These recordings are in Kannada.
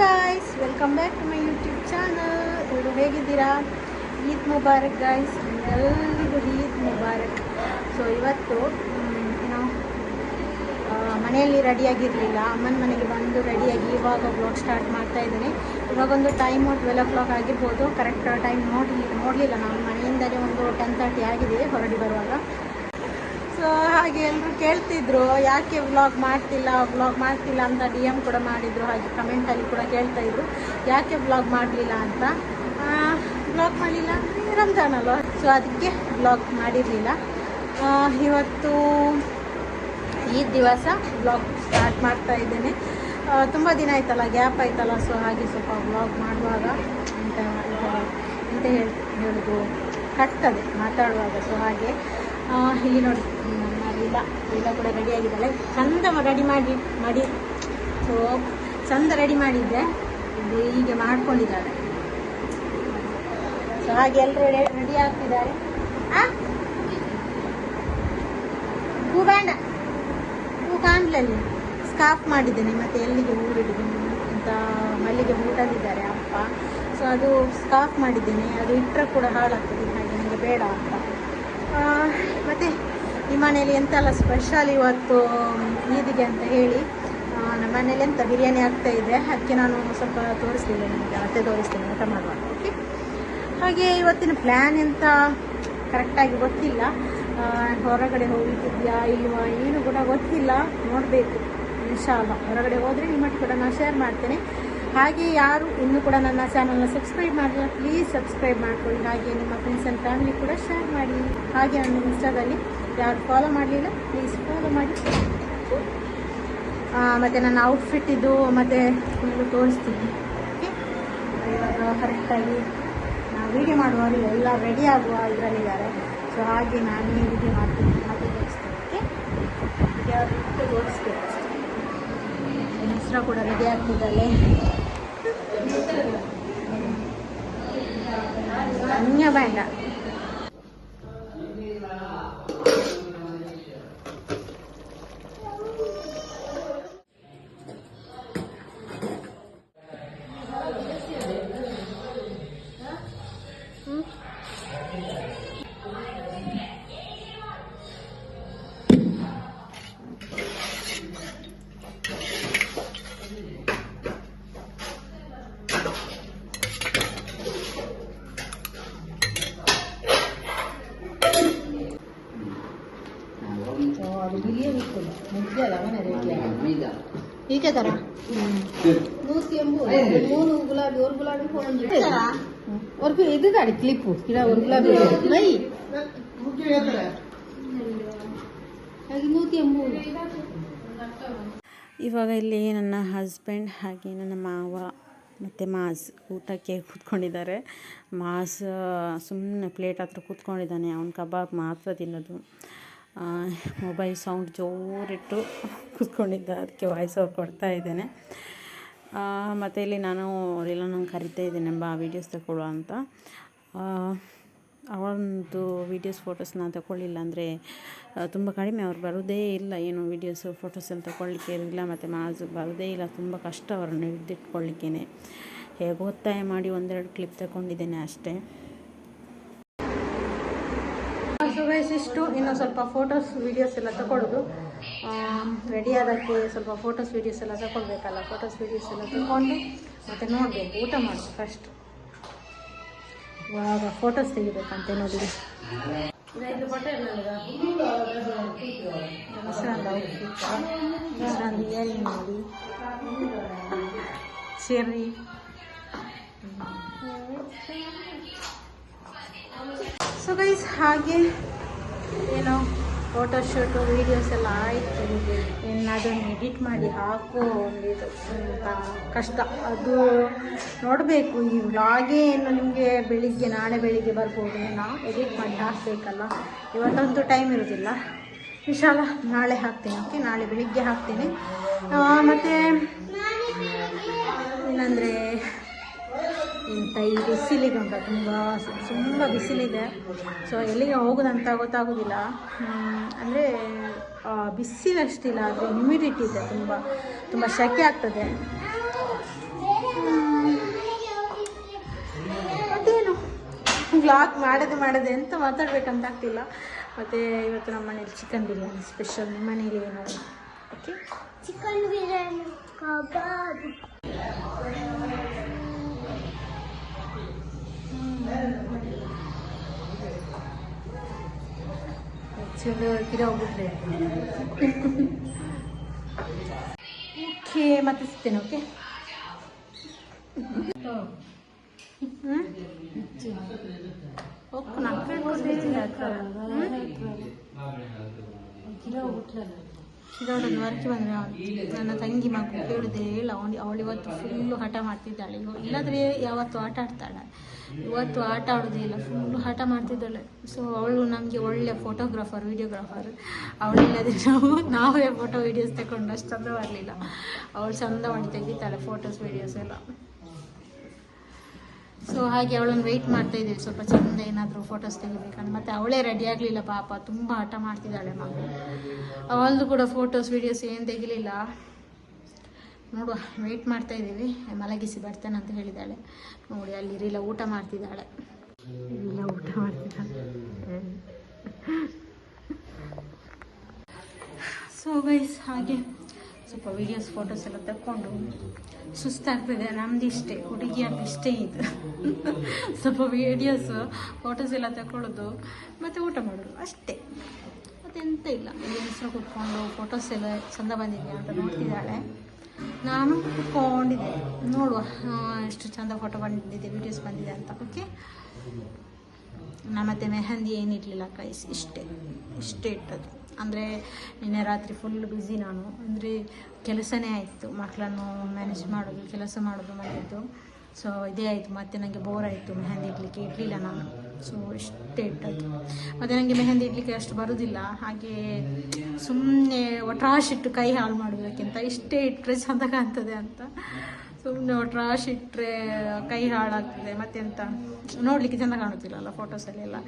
Guys welcome back to my YouTube channel ಎಲ್ಲರೂ ಹೇಗಿದ್ದೀರಾ? ಈದ್ ಮುಬಾರಕ್ ಗಾಯ್ಸ್ ಎಲ್ಲರಿಗೂ ಈದ್ ಮುಬಾರಕ್. ಸೊ ಇವತ್ತು ಏನೋ ಮನೆಯಲ್ಲಿ ರೆಡಿಯಾಗಿರಲಿಲ್ಲ ಅಮ್ಮನ ಮನೆಗೆ ಬಂದು ರೆಡಿಯಾಗಿ ಇವಾಗ ಬ್ಲಾಗ್ ಸ್ಟಾರ್ಟ್ ಮಾಡ್ತಾ ಇದ್ದೀನಿ. ಇವಾಗೊಂದು ಟೈಮು ಟ್ವೆಲ್ ಓ ಕ್ಲಾಕ್ ಆಗಿರ್ಬೋದು. ಕರೆಕ್ಟ್ ಟೈಮ್ ನೋಡಿ ನೋಡಲಿಲ್ಲ ನಾನು. ಮನೆಯಿಂದಲೇ ಒಂದು ಟೆನ್ ತರ್ಟಿ ಆಗಿದೆ ಹೊರಡಿ ಬರುವಾಗ. ಸೊ ಹಾಗೆ ಎಲ್ಲರೂ ಕೇಳ್ತಿದ್ರು, ಯಾಕೆ ವ್ಲಾಗ್ ಮಾಡ್ತಿಲ್ಲ ವ್ಲಾಗ್ ಮಾಡ್ತಿಲ್ಲ ಅಂತ ಡಿ ಎಂ ಕೂಡ ಮಾಡಿದ್ರು, ಹಾಗೆ ಕಮೆಂಟಲ್ಲಿ ಕೂಡ ಕೇಳ್ತಾ ಇದ್ರು. ಯಾಕೆ ವ್ಲಾಗ್ ಮಾಡಲಿಲ್ಲ ಅಂತ? ವ್ಲಾಗ್ ಮಾಡಲಿಲ್ಲ ಅಂದರೆ ರಂಜಾನ್ ಅಲ್ವ? ಸೊ ಅದಕ್ಕೆ ವ್ಲಾಗ್ ಮಾಡಿರಲಿಲ್ಲ. ಇವತ್ತು ಈ ದಿವಸ ವ್ಲಾಗ್ ಸ್ಟಾರ್ಟ್ ಮಾಡ್ತಾ ಇದ್ದೇನೆ. ತುಂಬ ದಿನ ಆಯ್ತಲ್ಲ ಗ್ಯಾಪ್ ಆಯ್ತಲ್ಲ ಸೊ ಹಾಗೆ ಸ್ವಲ್ಪ ಬ್ಲಾಗ್ ಮಾಡುವಾಗ ಅಂತ ಅಂತ ಹೇಳಿ, ಹೇಳೋದು, ಕಟ್ತದೆ, ಮಾತಾಡುವಾಗ. ಸೊ ಹಾಗೆ ಇಲ್ಲಿ ನೋಡಿ. ನಮ್ಮ ಲೀಲಾ ಲೀಲಾ ಕೂಡ ರೆಡಿ ಆಗಿದ್ದಾಳೆ. ಚಂದ ರೆಡಿ ಮಾಡಿ ಮಾಡಿ. ಸೊ ಚಂದ ರೆಡಿ ಮಾಡಿದ್ದೆ. ಹೀಗೆ ಮಾಡ್ಕೊಂಡಿದ್ದಾಳೆ. ಸೊ ಹಾಗೆ ಎಲ್ಲರೂ ರೆಡಿ ಆಗ್ತಿದ್ದಾರೆ? ಹೂ ಬೇಡ ಹೂ ಕಾಣ್ಲಲ್ಲಿ ಸ್ಕಾಫ್ ಮಾಡಿದ್ದೇನೆ. ಮತ್ತೆ ಎಲ್ಲಿಗೆ ಊರಿಡಿದ್ದೀನಿ ಅಂತ ಮಲ್ಲಿಗೆ ಊಟದಿದ್ದಾರೆ ಅಪ್ಪ. ಸೊ ಅದು ಸ್ಕಾಫ್ ಮಾಡಿದ್ದೇನೆ. ಅದು ಇಟ್ಟರೆ ಕೂಡ ಹಾಳಾಗ್ತದೆ. ಹಾಗೆ ನನಗೆ ಬೇಡ ಅಂತ. ಮತ್ತೆ ಈ ಮನೇಲಿ ಎಂತೆಲ್ಲ ಸ್ಪೆಷಲ್ ಇವತ್ತು ಈದಿಗೆ ಅಂತ ಹೇಳಿ ನಮ್ಮ ಮನೇಲಿ ಎಂತ ಬಿರಿಯಾನಿ ಆಗ್ತಾ ಇದೆ. ಅದಕ್ಕೆ ನಾನು ಸ್ವಲ್ಪ ತೋರಿಸ್ಲಿಲ್ಲ ನಿಮಗೆ. ಮತ್ತೆ ತೋರಿಸ್ತೀನಿ. ಊಟ ಮಾಡುವಾಗ ಓಕೆ ಹಾಗೆ ಇವತ್ತಿನ ಪ್ಲ್ಯಾನ್ ಎಂತ ಕರೆಕ್ಟಾಗಿ ಗೊತ್ತಿಲ್ಲ. ಹೊರಗಡೆ ಹೋಗ್ಲಿಕ್ಕಿದೆಯಾ, ಇಲ್ವಾ, ಏನು ಕೂಡ ಗೊತ್ತಿಲ್ಲ. ನೋಡಬೇಕು. ಇನ್ಶಾಲ್ಲ ಹೊರಗಡೆ ಹೋದರೆ ನಿಮ್ಮ ಕೂಡ ನಾನು ಶೇರ್ ಮಾಡ್ತೇನೆ. ಹಾಗೆ ಯಾರು ಇನ್ನೂ ಕೂಡ ನನ್ನ ಚಾನಲ್ನ ಸಬ್ಸ್ಕ್ರೈಬ್ ಮಾಡಿಲ್ಲ ಪ್ಲೀಸ್ ಸಬ್ಸ್ಕ್ರೈಬ್ ಮಾಡ್ಕೊಳ್ಳಿ. ಹಾಗೆ ನಿಮ್ಮ ಫ್ರೆಂಡ್ಸ್ ಆ್ಯಂಡ್ ಫ್ಯಾಮಿಲಿ ಕೂಡ ಶೇರ್ ಮಾಡಿ. ಹಾಗೆ ನನ್ನ ಇನ್ಸ್ಟಾದಲ್ಲಿ ಯಾರು ಫಾಲೋ ಮಾಡಲಿಲ್ಲ ಪ್ಲೀಸ್ ಫಾಲೋ ಮಾಡಿ. ಮತ್ತು ನನ್ನ ಔಟ್ಫಿಟ್ ಇದು, ಮತ್ತು ಫುಲ್ಲು ತೋರಿಸ್ತೀನಿ. ಓಕೆ ಇವಾಗ ಕರೆಕ್ಟಾಗಿ ನಾವು ವೀಡಿಯೋ ಮಾಡುವವರು ಎಲ್ಲ ರೆಡಿ ಆಗುವ ಇದರಲ್ಲಿದ್ದಾರೆ. ಸೊ ಹಾಗೆ ನಾನೇ ವೀಡಿಯೋ ಮಾಡ್ತೀನಿ, ಹಾಗೆ ತೋರಿಸ್ತೀನಿ. ಓಕೆ ವಿಡಿಯೋ ತೋರಿಸ್ತೀನಿ. ಹೆಸರು ಕೂಡ ರೆಡಿ ಆಗ್ತಿದ್ದಾಳೆ ಅನ್ಯ ಬೇಡ ಅದು ಹೀಗೆ ತರ ನೂತಿ ಎಂಬು. ಮೂರು ಗುಲಾಬಿ ಒಂದು ಗುಲಾಬಿ ಒಂದು ಇದು ಗಾಡಿ ಕ್ಲಿಪ್ಪು ಗಿಡ ಒಂದು ಗುಲಾಬಿ. ನೂತಿ ಇವಾಗ ಇಲ್ಲಿ ನನ್ನ ಹಸ್ಬೆಂಡ್ ಹಾಗೆ ನನ್ನ ಮಾವ ಮತ್ತು ಮಾಸ್ ಊಟಕ್ಕೆ ಕೂತ್ಕೊಂಡಿದ್ದಾರೆ. ಮಾಸ್ ಸುಮ್ಮನೆ ಪ್ಲೇಟ್ ಹತ್ರ ಕೂತ್ಕೊಂಡಿದ್ದಾನೆ. ಅವ್ನು ಕಬಾಬ್ ಮಾತ್ರ ತಿನ್ನೋದು. ಮೊಬೈಲ್ ಸೌಂಡ್ ಜೋರಿಟ್ಟು ಕೂತ್ಕೊಂಡಿದ್ದ. ಅದಕ್ಕೆ ವಾಯ್ಸ್ ಓವರ್ ಕೊಡ್ತಾ ಇದ್ದೇನೆ. ಮತ್ತು ಇಲ್ಲಿ ನಾನು ಅವರೆಲ್ಲ ನಾನು ಕರಿತಾ ಇದ್ದೇನೆ ಬಾ ವೀಡಿಯೋಸ್ ತಗೊಳ್ಳುವ ಅಂತ. ಆ, ಅವನದು ವೀಡಿಯೋಸ್ ಫೋಟೋಸ್ ನಾನು ತಗೊಳ್ಳಿಲ್ಲ ಅಂದರೆ ತುಂಬ ಕಡಿಮೆ ಅವ್ರು ಬರೋದೇ ಇಲ್ಲ. ಏನು ವೀಡಿಯೋಸ್ ಫೋಟೋಸ್ ಎಲ್ಲ ತಗೊಳ್ಳಿಕ್ಕೆ ಇರಲಿಲ್ಲ ಮತ್ತು ಮಾಜು ಬರೋದೇ ಇಲ್ಲ. ತುಂಬ ಕಷ್ಟ ಅವರನ್ನು ಹಿಡಿದಿಟ್ಕೊಳ್ಳಿಕ್ಕೇ ಹೇಗೆ ಒತ್ತಾಯ ಮಾಡಿ ಒಂದೆರಡು ಕ್ಲಿಪ್ ತಗೊಂಡಿದ್ದೇನೆ ಅಷ್ಟೇ. ಇಷ್ಟು. ಇನ್ನು ಸ್ವಲ್ಪ ಫೋಟೋಸ್ ವೀಡಿಯೋಸ್ ಎಲ್ಲ ತಗೊಳ್ಳೋದು ರೆಡಿ ಆದಕ್ಕೆ ಸ್ವಲ್ಪ ಫೋಟೋಸ್ ವೀಡಿಯೋಸ್ ಎಲ್ಲ ತಗೊಳ್ಬೇಕಲ್ಲ ಫೋಟೋಸ್ ವೀಡಿಯೋಸ್ ಎಲ್ಲ ತಗೊಂಡು ಮತ್ತೆ ನೋಡಬೇಕು. ಊಟ ಮಾಡೋದು ಫಸ್ಟ್ ಇವಾಗ ಫೋಟೋಸ್ ತೆಗಿಬೇಕಂತೆ ನೋಡಿ. ಮೊಸರಂದ ನೋಡಿ. ಚೆರ್ರಿ ಸೊ ಗೈಸ್ ಹಾಗೆ ಏನೋ ಫೋಟೋ ಶೂಟು ವೀಡಿಯೋಸ್ ಎಲ್ಲ ಆಯಿತು. ಇನ್ನು ಅದನ್ನು ಎಡಿಟ್ ಮಾಡಿ ಹಾಕೋ ಒಂದು ಕಷ್ಟ. ಅದು ನೋಡಬೇಕು, ಈ ವ್ಲಾಗೇ ಏನು ನಿಮಗೆ ಬೆಳಿಗ್ಗೆ, ನಾಳೆ ಬೆಳಿಗ್ಗೆ ಬರ್ಬೋದು. ನಾವು ಎಡಿಟ್ ಮಾಡಿ ಹಾಕಬೇಕಲ್ಲ. ಇವತ್ತಂತೂ ಟೈಮ್ ಇರೋದಿಲ್ಲ. ವಿಶಾಲ, ನಾಳೆ ಹಾಕ್ತೀನಿ ಓಕೆ ನಾಳೆ ಬೆಳಿಗ್ಗೆ ಹಾಕ್ತೀನಿ. ಮತ್ತು ಏನಂದರೆ ಗೊತ್ತಾ ಈ ಬಿಸಿಲಿಗೆ ಅಂತ ತುಂಬ ತುಂಬ ಬಿಸಿಲಿದೆ. ಸೊ ಎಲ್ಲಿಗೆ ಹೋಗೋದಂತ ಗೊತ್ತಾಗೋದಿಲ್ಲ. ಅಂದರೆ ಬಿಸಿಲಷ್ಟಿಲ್ಲ, ಆದರೆ ಹ್ಯುಮಿಡಿಟಿ ಇದೆ ತುಂಬ ತುಂಬ ಶೆಕೆ ಆಗ್ತದೆ. ಮತ್ತೇನು ಬ್ಲಾಕ್ ಮಾಡದೆ ಮಾಡದೆ ಎಂತ ಮಾತಾಡ್ಬೇಕಂತ ಆಗ್ತಿಲ್ಲ. ಮತ್ತು ಇವತ್ತು ನಮ್ಮ ಮನೇಲಿ ಚಿಕನ್ ಬಿರಿಯಾನಿ ಸ್ಪೆಷಲ್ ನಿಮ್ಮ ಮನೇಲಿ ಏನು? Okay chicken biryani, kebab. ಚಲೋ ಕಿರ ಹೋಗ್ಬಿಟ್ರೆ ಓಕೆ ಮತ್ತೆ ಸಿಗ್ತೇನೆ ಓಕೆ ಓಕೆ ನಾನು ಕೇಳ್ಕೊತೀನಿ ಶಿರೋಡನ್ನು ವರ್ಕ್ ಬಂದರೆ ನನ್ನ ತಂಗಿ ಮಗು ಕೇಳಿದೆ ಇಲ್ಲ ಅವಳು ಅವಳು ಇವತ್ತು ಫುಲ್ಲು ಹಠ ಮಾಡ್ತಿದ್ದಾಳೆ. ಇಲ್ಲದ್ರೆ ಯಾವತ್ತು ಆಟ ಆಡ್ತಾಳೆ. ಇವತ್ತು ಆಟ ಆಡೋದೇ ಇಲ್ಲ ಫುಲ್ಲು ಹಠ ಮಾಡ್ತಿದ್ದಾಳೆ. ಸೊ ಅವಳು ನಮಗೆ ಒಳ್ಳೆ ಫೋಟೋಗ್ರಾಫರ್ ವಿಡಿಯೋಗ್ರಾಫರ್ ಅವಳಿಲ್ಲದೆ ನಾವು, ನಾವೇ ಫೋಟೋ ವೀಡಿಯೋಸ್ ತಗೊಂಡು ಚಂದ ಬರಲಿಲ್ಲ ಅವಳು ಚಂದ ಮಾಡಿ ತೆಗಿತಾಳೆ ಫೋಟೋಸ್ ವೀಡಿಯೋಸ್ ಎಲ್ಲ. ಸೊ ಹಾಗೆ ಅವಳನ್ನು ವೆಯ್ಟ್ ಮಾಡ್ತಾ ಇದ್ದೀವಿ ಸ್ವಲ್ಪ ಚಂದ ಏನಾದರೂ ಫೋಟೋಸ್ ತೆಗಿಬೇಕಂತ. ಮತ್ತೆ ಅವಳೇ ರೆಡಿ ಆಗಲಿಲ್ಲ ಪಾಪ. ತುಂಬ ಹಠ ಮಾಡ್ತಿದ್ದಾಳೆ ಮಗು ಅವಳದು ಕೂಡ ಫೋಟೋಸ್ ವೀಡಿಯೋಸ್ ಏನು ತೆಗಿಲಿಲ್ಲ. ನೋಡುವ ವೆಯ್ಟ್ ಮಾಡ್ತಾ ಇದ್ದೀವಿ ಮಲಗಿಸಿ ಬರ್ತಾನೆ ಅಂತ ಹೇಳಿದ್ದಾಳೆ. ನೋಡಿ ಅಲ್ಲಿ ರೀಲ ಊಟ ಮಾಡ್ತಿದ್ದಾಳೆ. ಇಲ್ಲ ಊಟ ಮಾಡ್ತಿದ್ದಾಳೆ. ಸೊ ಗೈಸ್ ಹಾಗೆ. ಸ್ವಲ್ಪ ವೀಡಿಯೋಸ್ ಫೋಟೋಸ್ ಎಲ್ಲ ತಕ್ಕೊಂಡು ಸುಸ್ತಾಗ್ತದೆ ನಮ್ದು ಹುಡುಗಿಯರ್ದು ಇಷ್ಟೇ ಇದು. ಸ್ವಲ್ಪ ವೀಡಿಯೋಸ್ ಫೋಟೋಸ್ ಎಲ್ಲ ತಗೊಳ್ಳೋದು ಮತ್ತು ಊಟ ಮಾಡೋದು, ಅಷ್ಟೇ. ಮತ್ತೆಂತ ಇಲ್ಲ. ಹೆಸರು ಕುತ್ಕೊಂಡು ಫೋಟೋಸ್ ಎಲ್ಲ ಚಂದ ಬಂದಿದೆ ಅಂತ ನೋಡ್ತಿದ್ದಾಳೆ. ನಾನು ಕುತ್ಕೊಂಡಿದ್ದೆ. ನೋಡುವ ಎಷ್ಟು ಚಂದ ಫೋಟೋ ಬಂದಿದೆ ವೀಡಿಯೋಸ್ ಬಂದಿದೆ ಅಂತ. ಓಕೆ ನಾ ಮತ್ತೆ ಮೆಹಂದಿ ಏನಿರಲಿಲ್ಲ ಕೈಸ್ ಇಷ್ಟೇ. ಇಷ್ಟೇ ಇಟ್ಟದ್ದು. ಅಂದರೆ ನಿನ್ನೆ ರಾತ್ರಿ ಫುಲ್ ಬ್ಯುಸಿ ನಾನು. ಅಂದರೆ ಕೆಲಸನೇ ಆಯಿತು. ಮಕ್ಕಳನ್ನು ಮ್ಯಾನೇಜ್ ಮಾಡೋದು, ಕೆಲಸ ಮಾಡೋದು ಮನೆಯದ್ದು ಸೊ ಇದೇ ಆಯಿತು. ಮತ್ತು ನನಗೆ ಬೋರ್ ಆಯಿತು ಮೆಹಂದಿ ಇಡಲಿಕ್ಕೆ. ಇಡಲಿಲ್ಲ ನಾನು. ಸೊ ಇಷ್ಟೇ ಇಟ್ಟದ್ದು. ಮತ್ತು ನನಗೆ ಮೆಹಂದಿ ಇಡಲಿಕ್ಕೆ ಅಷ್ಟು ಬರೋದಿಲ್ಲ. ಹಾಗೆ ಸುಮ್ಮನೆ ಒಟ್ರಾಶಿಟ್ಟು ಕೈ ಹಾಳು ಮಾಡೋದಕ್ಕಿಂತ ಇಷ್ಟೇ ಇಟ್ಟರೆ ಚಂದ ಕಾಣ್ತದೆ ಅಂತ. ಸುಮ್ಮನೆ ಟ್ರಾಶ್ ಇಟ್ಟರೆ ಕೈ ಹಾಳಾಗ್ತದೆ, ಮತ್ತೆಂತ? ನೋಡಲಿಕ್ಕೆ ಚೆಂದ ಕಾಣುತ್ತಿಲ್ಲಲ್ಲ ಫೋಟೋಸಲ್ಲಿ ಎಲ್ಲ.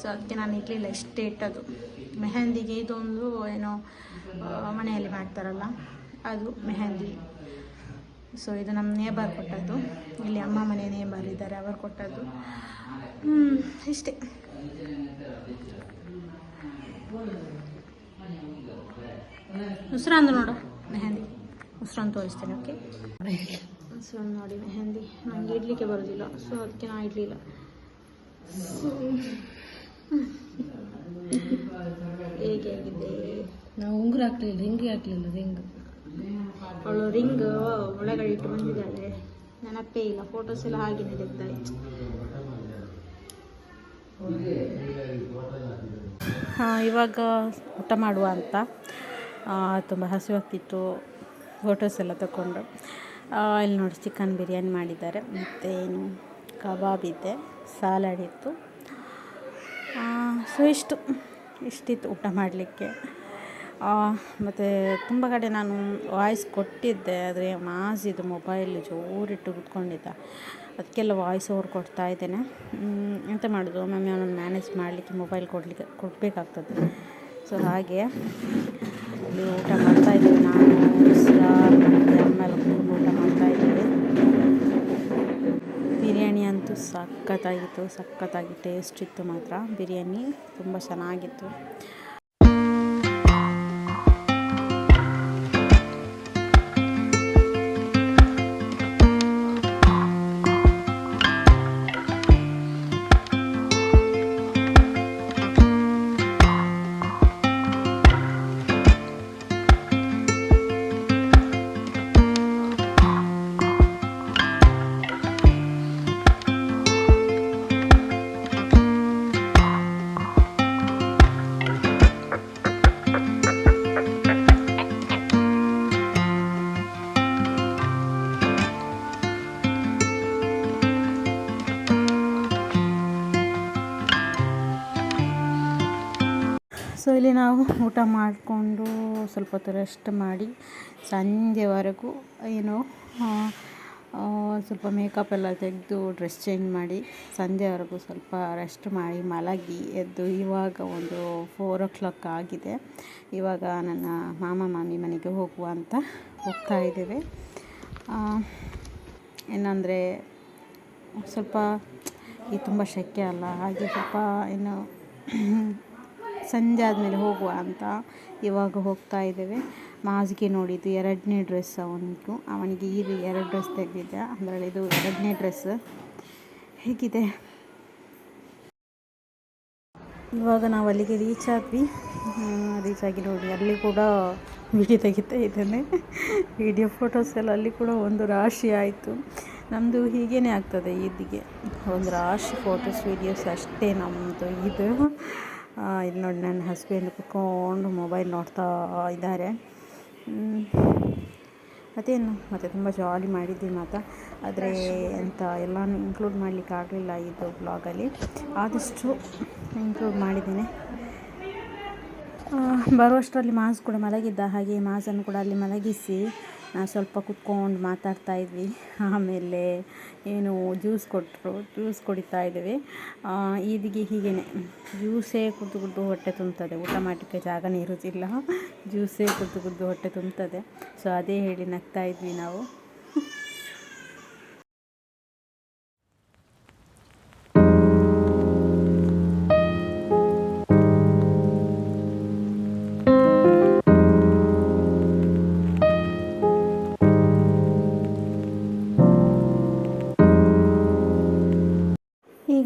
ಸೊ ಅದಕ್ಕೆ ನಾನು ಇಡಲಿಲ್ಲ, ಇಷ್ಟೇ ಇಟ್ಟದು ಮೆಹಂದಿಗೆ ಇದೊಂದು ಏನೋ ಮನೆಯಲ್ಲಿ ಮಾಡ್ತಾರಲ್ಲ, ಅದು ಮೆಹಂದಿ. ಸೊ ಇದು ನಮ್ಮ ನೇಬರ್ ಕೊಟ್ಟದ್ದು. ಇಲ್ಲಿ ಅಮ್ಮ ಮನೆ ನೇಬರ್ ಇದ್ದಾರೆ, ಅವರು ಕೊಟ್ಟದ್ದು. ಇಷ್ಟೇ. ಉಸಿರಾಂದು ನೋಡು, ಮೆಹಂದಿ. ಉಸಿರಾಂದು ತೋರಿಸ್ತೇನೆ ಓಕೆ ಸೊ ನೋಡಿ ಮೆಹಂದಿ ನನಗೆ ಇಡ್ಲಿಕ್ಕೆ ಬರೋದಿಲ್ಲ. ಸೊ ಅದಕ್ಕೆ ನಾ ಇಡಲಿಲ್ಲ. ಹೇಗೆ ಆಗಿದೆ? ನಾವು ಉಂಗುರ ಹಾಕ್ಲಿಲ್ಲ ರಿಂಗ್ ಹಾಕ್ಲಿಲ್ಲ ರಿಂಗ್. ಅವಳು ರಿಂಗ್ ಒಳಗಡೆ ಇಟ್ಟು ಬಂದಿದ್ದಾಳೆ. ನೆನಪೇ ಇಲ್ಲ ಫೋಟೋಸ್ ಎಲ್ಲ ಹಾಗೇನೆ ಹಾಂ ಇವಾಗ ಊಟ ಮಾಡುವ ಅಂತ. ತುಂಬ ಹಸಿವಾಗ್ತಿತ್ತು ಫೋಟೋಸ್ ಎಲ್ಲ ತಗೊಂಡು ಇಲ್ಲಿ ನೋಡಿ, ಚಿಕನ್ ಬಿರಿಯಾನಿ ಮಾಡಿದ್ದಾರೆ. ಮತ್ತು ಏನು, ಕಬಾಬ್ ಇದೆ, ಸಾಲಡ್ ಇತ್ತು. ಸೊ ಇಷ್ಟು, ಇಷ್ಟಿತ್ತು ಊಟ ಮಾಡಲಿಕ್ಕೆ. ಮತ್ತು ತುಂಬ ಕಡೆ ನಾನು ವಾಯ್ಸ್ ಕೊಟ್ಟಿದ್ದೆ, ಆದರೆ ಮಾಸಿದ್ದು ಮೊಬೈಲ್ ಜೋರಿಟ್ಟು ಕುತ್ಕೊಂಡಿದ್ದ. ಅದಕ್ಕೆಲ್ಲ ವಾಯ್ಸ್ ಓವರ್ ಕೊಡ್ತಾ ಇದ್ದೇನೆ. ಎಂತ ಮಾಡೋದು? ಒಮ್ಮೊಮ್ಮೆ ಅವನನ್ನು ಮ್ಯಾನೇಜ್ ಮಾಡಲಿಕ್ಕೆ ಮೊಬೈಲ್ ಕೊಡಲಿಕ್ಕೆ, ಕೊಡಬೇಕಾಗ್ತದೆ. ಸೊ ಹಾಗೆ ಊಟ ಮಾಡ್ತಾ ಊಟ ಮಾಡ್ತಾ ಇದ್ದೀವಿ. ಬಿರಿಯಾನಿ ಅಂತೂ ಸಖತ್ತಾಗಿತ್ತು ಸಖತ್ತಾಗಿ ಟೇಸ್ಟ್ ಇತ್ತು ಮಾತ್ರ. ಬಿರಿಯಾನಿ ತುಂಬ ಚೆನ್ನಾಗಿತ್ತು. ಊಟ ಮಾಡಿಕೊಂಡು ಸ್ವಲ್ಪ ಹೊತ್ತು ರೆಸ್ಟ್ ಮಾಡಿ ಸಂಜೆವರೆಗೂ ಏನು ಸ್ವಲ್ಪ ಮೇಕಪ್ ಎಲ್ಲ ತೆಗೆದು ಡ್ರೆಸ್ ಚೇಂಜ್ ಮಾಡಿ ಸಂಜೆವರೆಗೂ ಸ್ವಲ್ಪ ರೆಸ್ಟ್ ಮಾಡಿ ಮಲಗಿ ಎದ್ದು ಇವಾಗ ಒಂದು ಫೋರ್ ಓ ಕ್ಲಾಕ್ ಆಗಿದೆ. ಇವಾಗ ನನ್ನ ಮಾಮ, ಮಾಮಿ ಮನೆಗೆ ಹೋಗುವ ಅಂತ ಹೋಗ್ತಾ ಇದ್ದೇವೆ. ಏನಂದರೆ ಸ್ವಲ್ಪ, ಈ ತುಂಬ ಶೆಕೆ ಅಲ್ಲ, ಹಾಗೆ ಸ್ವಲ್ಪ ಏನು ಸಂಜೆ ಆದಮೇಲೆ ಹೋಗುವ ಅಂತ ಇವಾಗ ಹೋಗ್ತಾ ಇದ್ದೇವೆ. ಮಾಸ್ಗೆ ನೋಡಿದ್ದು ಎರಡನೇ ಡ್ರೆಸ್ ಅವನಿಗೂ. ಅವನಿಗೆ ಈ ಎರಡು ಡ್ರೆಸ್ ತೆಗೆದಿದ್ದೆ. ಅದರಲ್ಲಿ ಇದು ಎರಡನೇ ಡ್ರೆಸ್. ಹೇಗಿದೆ? ಇವಾಗ ನಾವು ಅಲ್ಲಿಗೆ ರೀಚ್ ಆದ್ವಿ. ರೀಚ್ ಆಗಿ ನೋಡಿ, ಅಲ್ಲಿ ಕೂಡ ವಿಡಿಯೋ ತೆಗಿತಾ ಇದ್ದೇನೆ. ವಿಡಿಯೋ ಫೋಟೋಸ್ ಎಲ್ಲ ಅಲ್ಲಿ ಕೂಡ ಒಂದು ರಾಶಿ ಆಯಿತು. ನಮ್ಮದು ಹೀಗೇ ಆಗ್ತದೆ ಈದಿಗೆ. ಒಂದು ರಾಶಿ ಫೋಟೋಸ್ ವೀಡಿಯೋಸ್ ಅಷ್ಟೇ ನಮ್ಮದು ಇದು. ಇದು ನೋಡಿ ನನ್ನ ಹಸ್ಬೆಂಡ್ ಕುತ್ಕೊಂಡು ಮೊಬೈಲ್ ನೋಡ್ತಾ ಇದ್ದಾರೆ. ಮತ್ತೇನು? ಮತ್ತು ತುಂಬ ಜಾಲಿ ಮಾಡಿದ್ವಿ ಮಾತ್ರ ಆದರೆ ಅಂತ ಎಲ್ಲನೂ ಇನ್ಕ್ಲೂಡ್ ಮಾಡಲಿಕ್ಕೆ ಆಗಲಿಲ್ಲ ಇದು ಬ್ಲಾಗಲ್ಲಿ ಆದಷ್ಟು ಇನ್ಕ್ಲೂಡ್ ಮಾಡಿದ್ದೀನಿ. ಬರುವಷ್ಟರಲ್ಲಿ ಮಾಸ್ ಕೂಡ ಮಲಗಿದ್ದ ಹಾಗೆ ಮಾಸನ್ನು ಕೂಡ ಅಲ್ಲಿ ಮಲಗಿಸಿ. ಸ್ವಲ್ಪ ಕುತ್ಕೊಂಡು ಮಾತಾಡ್ತಾ ಇದ್ವಿ. ಆಮೇಲೆ ಏನು ಜ್ಯೂಸ್ ಕೊಟ್ಟರು ಜ್ಯೂಸ್ ಕುಡಿತಾ ಇದ್ದೀವಿ ಈದಿಗೆ ಹೀಗೇ ಜ್ಯೂಸೇ ಕುದ್ದು ಕುದ್ದು ಹೊಟ್ಟೆ ತುಂಬ್ತದೆ. ಊಟ ಮಾಡಲಿಕ್ಕೆ ಜಾಗನೇ ಇರೋದಿಲ್ಲ. ಜ್ಯೂಸೇ ಕುದ್ದು ಕುದ್ದು ಹೊಟ್ಟೆ ತುಂಬ್ತದೆ. ಸೊ ಅದೇ ಹೇಳಿ ನಗ್ತಾ ಇದ್ವಿ ನಾವು.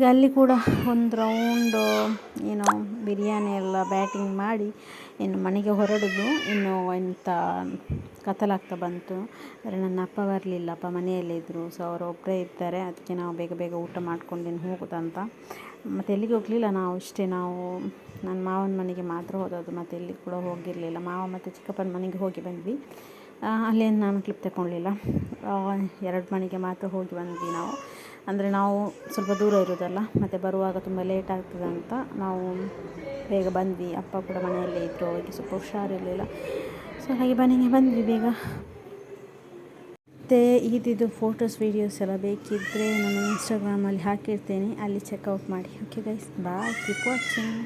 ಈಗ ಅಲ್ಲಿ ಕೂಡ ಒಂದು ರೌಂಡು ಏನು ಬಿರಿಯಾನಿ ಎಲ್ಲ ಬ್ಯಾಟಿಂಗ್ ಮಾಡಿ ಇನ್ನು ಮನೆಗೆ ಹೊರಡೋದು. ಇನ್ನು ಎಂಥ ಕತ್ತಲಾಗ್ತಾ ಬಂತು. ಆದರೆ ನನ್ನ ಅಪ್ಪ ಬರಲಿಲ್ಲ ಅಪ್ಪ ಮನೆಯಲ್ಲೇ ಇದ್ದರು ಸೊ ಅವರು ಒಬ್ಬರೇ ಇದ್ದಾರೆ ಅದಕ್ಕೆ ನಾವು ಬೇಗ ಬೇಗ ಊಟ ಮಾಡ್ಕೊಂಡು ಹೋಗೋದಂತ. ಮತ್ತು ಎಲ್ಲಿಗೆ ಹೋಗಲಿಲ್ಲ ನಾವು? ಇಷ್ಟೇ ನಾವು ನನ್ನ ಮಾವನ ಮನೆಗೆ ಮಾತ್ರ ಹೋದದ್ದು. ಮತ್ತು ಎಲ್ಲಿ ಕೂಡ ಹೋಗಿರಲಿಲ್ಲ. ಮಾವ ಮತ್ತು ಚಿಕ್ಕಪ್ಪನ ಮನೆಗೆ ಹೋಗಿ ಬಂದ್ವಿ. ಅಲ್ಲೇನು ನಾನು ಕ್ಲಿಪ್ ತಗೊಳ್ಳಿಲ್ಲ ಎರಡು ಮನೆಗೆ ಮಾತ್ರ ಹೋಗಿ ಬಂದ್ವಿ ನಾವು. ಅಂದರೆ ನಾವು ಸ್ವಲ್ಪ ದೂರ ಇರೋದಲ್ಲ, ಮತ್ತು ಬರುವಾಗ ತುಂಬ ಲೇಟ್ ಆಗ್ತದೆ ಅಂತ ನಾವು ಬೇಗ ಬಂದ್ವಿ. ಅಪ್ಪ ಕೂಡ ಮನೆಯಲ್ಲೇ ಇದ್ದರು ಅವರಿಗೆ ಸ್ವಲ್ಪ ಹುಷಾರಿರಲಿಲ್ಲ. ಸೊ ಹಾಗೆ ಮನೆಗೆ ಬಂದ್ವಿ ಬೇಗ. ಮತ್ತು ಇದಿದ್ದು ಫೋಟೋಸ್ ವೀಡಿಯೋಸ್ ಎಲ್ಲ ಬೇಕಿದ್ದರೆ ನಾನು ಇನ್ಸ್ಟಾಗ್ರಾಮಲ್ಲಿ ಹಾಕಿರ್ತೇನೆ. ಅಲ್ಲಿ ಚೆಕ್ಔಟ್ ಮಾಡಿ. Okay guys bye keep watching